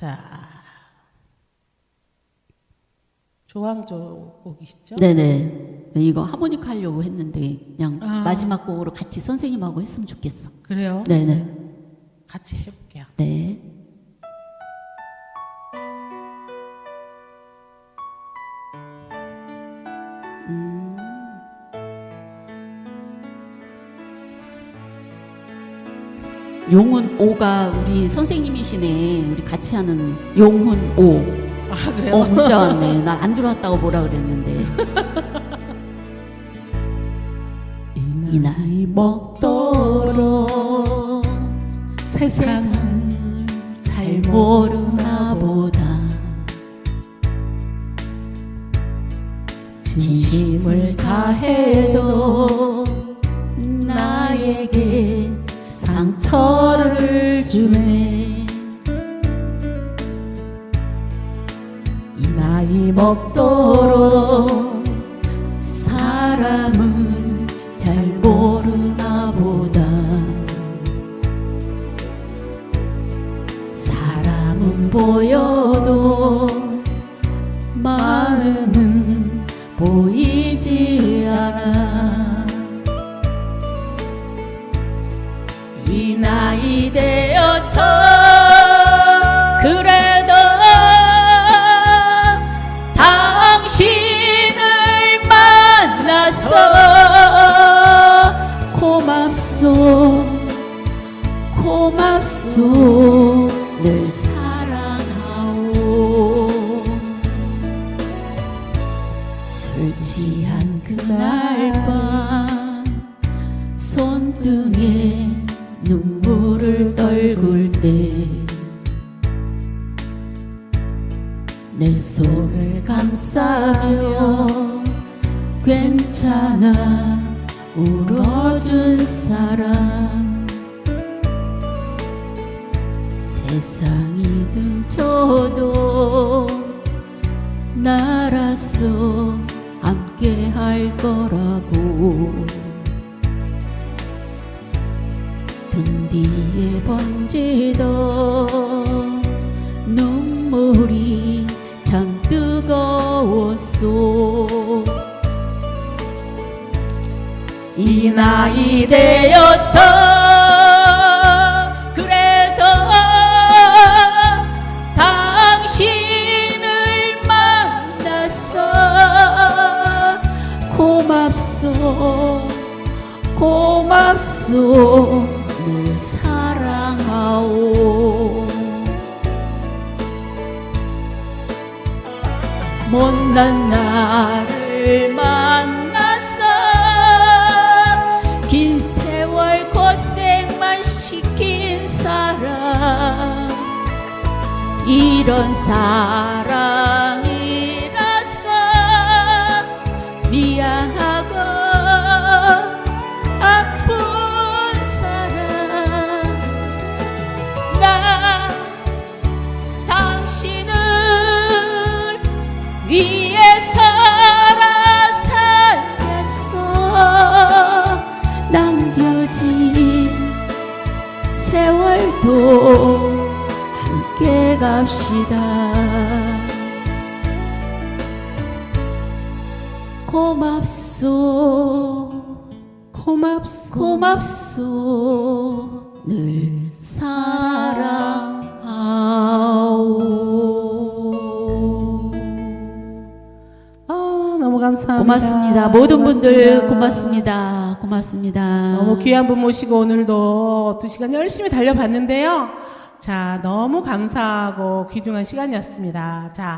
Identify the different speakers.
Speaker 1: 자, 조항조 곡이시죠?
Speaker 2: 네네. 이거 하모니카 하려고 했는데 그냥
Speaker 1: 아.
Speaker 2: 마지막 곡으로 같이 선생님하고 했으면 좋겠어.
Speaker 1: 그래요?
Speaker 2: 네네.
Speaker 1: 같이 해볼게요.
Speaker 2: 네. 음. 용훈 오가 우리 선생님이시네. 우리 같이 하는 용훈 오.
Speaker 1: 아 그래요?
Speaker 2: 어 문자 왔네. 날 안 들어왔다고 뭐라 그랬는데. 이 나이 먹도록
Speaker 1: 세상
Speaker 2: 잘 모르나 보다 진심을 다해도 나에게 상처를 주네. 이 나이 먹도록 사람은 잘 모르나 보다. 사람은 보여도 마음은 보이지 않아 만나서 고맙소. 고맙소. 늘 사랑하오. 술 취한 그날 밤 손등에 눈물을 떨굴 때 내 손을 감싸며 괜찮아. 울어준 사람. 세상이 등쳐도 나라서 함께 할 거라고. 등 뒤에 번지던 눈물이 참 뜨거웠소 이 나이 되어서 그래도 당신을 만나서 고맙소 고맙소 늘 사랑하오. 못난 나를 만 이런 사랑이라서 미안하고 아픈 사람. 나 당신을 위해서라 살겠어. 남겨진 세월도 갑시다 고맙소
Speaker 1: 고맙소.
Speaker 2: 고맙소 늘 사랑하오
Speaker 1: 아 너무 감사합니다.
Speaker 2: 고맙습니다 모든 분들
Speaker 1: 고맙습니다.
Speaker 2: 고맙습니다 고맙습니다
Speaker 1: 너무 귀한 분 모시고 오늘도 두 시간 열심히 달려봤는데요. 자 너무 감사하고 귀중한 시간이었습니다. 자.